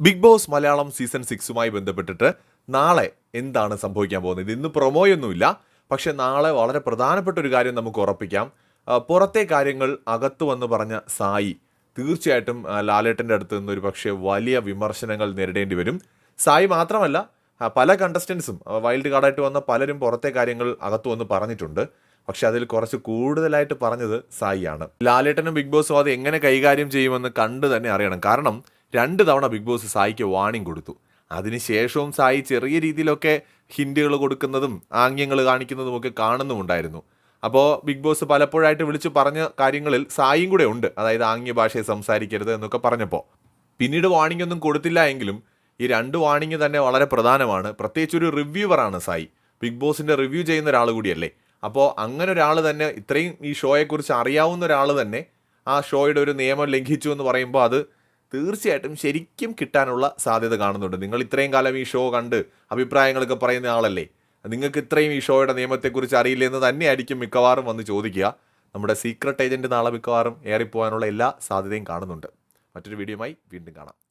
Big Boss Malayalam season സിക്സുമായി ബന്ധപ്പെട്ടിട്ട് നാളെ എന്താണ് സംഭവിക്കാൻ പോകുന്നത്? ഇന്ന് പ്രൊമോയൊന്നുമില്ല. പക്ഷെ നാളെ വളരെ പ്രധാനപ്പെട്ട ഒരു കാര്യം നമുക്ക് ഉറപ്പിക്കാം. പുറത്തെ കാര്യങ്ങൾ അകത്തു വന്ന് പറഞ്ഞ സായി തീർച്ചയായിട്ടും ലാലേട്ടന്റെ അടുത്ത് നിന്ന് ഒരു പക്ഷേ വലിയ വിമർശനങ്ങൾ നേരിടേണ്ടി വരും. സായി മാത്രമല്ല പല കണ്ടസ്റ്റൻസും വൈൽഡ് കാർഡായിട്ട് വന്ന പലരും പുറത്തെ കാര്യങ്ങൾ അകത്തു വന്ന് പറഞ്ഞിട്ടുണ്ട്. പക്ഷെ അതിൽ കുറച്ച് കൂടുതലായിട്ട് പറഞ്ഞത് സായിയാണ്. ലാലേട്ടനും ബിഗ് ബോസും അത് എങ്ങനെ കൈകാര്യം ചെയ്യുമെന്ന് കണ്ട് തന്നെ അറിയണം. കാരണം രണ്ട് തവണ ബിഗ് ബോസ് സായിക്ക് വാണിംഗ് കൊടുത്തു. അതിനുശേഷവും സായി ചെറിയ രീതിയിലൊക്കെ ഹിൻഡുകൾ കൊടുക്കുന്നതും ആംഗ്യങ്ങൾ കാണിക്കുന്നതും ഒക്കെ കാണുന്നുമുണ്ടായിരുന്നു. അപ്പോൾ ബിഗ് ബോസ് പലപ്പോഴായിട്ട് വിളിച്ചു പറഞ്ഞ കാര്യങ്ങളിൽ സായിയും കൂടെ ഉണ്ട്. അതായത് ആംഗ്യ ഭാഷയെ സംസാരിക്കരുത് എന്നൊക്കെ പറഞ്ഞപ്പോൾ പിന്നീട് വാണിംഗ് ഒന്നും കൊടുത്തില്ല എങ്കിലും ഈ രണ്ട് വാണിംഗ് തന്നെ വളരെ പ്രധാനമാണ്. പ്രത്യേകിച്ച് ഒരു റിവ്യൂവറാണ് സായി. ബിഗ് ബോസിന്റെ റിവ്യൂ ചെയ്യുന്ന ഒരാൾ കൂടിയല്ലേ. അപ്പോൾ അങ്ങനെ ഒരാൾ തന്നെ ഇത്രയും ഈ ഷോയെക്കുറിച്ച് അറിയാവുന്ന ഒരാൾ തന്നെ ആ ഷോയുടെ ഒരു നിയമം ലംഘിച്ചു എന്ന് പറയുമ്പോൾ അത് തീർച്ചയായിട്ടും ശരിക്കും കിട്ടാനുള്ള സാധ്യത കാണുന്നുണ്ട്. നിങ്ങൾ ഇത്രയും കാലം ഈ ഷോ കണ്ട് അഭിപ്രായങ്ങളൊക്കെ പറയുന്ന ആളല്ലേ? നിങ്ങൾക്ക് ഇത്രയും ഈ ഷോയുടെ നിയമത്തെക്കുറിച്ച് അറിയില്ല എന്ന് തന്നെയായിരിക്കും മിക്കവാറും വന്ന് ചോദിക്കുക. നമ്മുടെ സീക്രട്ട് ഏജന്റ് നാളെ മിക്കവാറും ഏറിപ്പോകാനുള്ള എല്ലാ സാധ്യതയും കാണുന്നുണ്ട്. മറ്റൊരു വീഡിയോയുമായി വീണ്ടും കാണാം.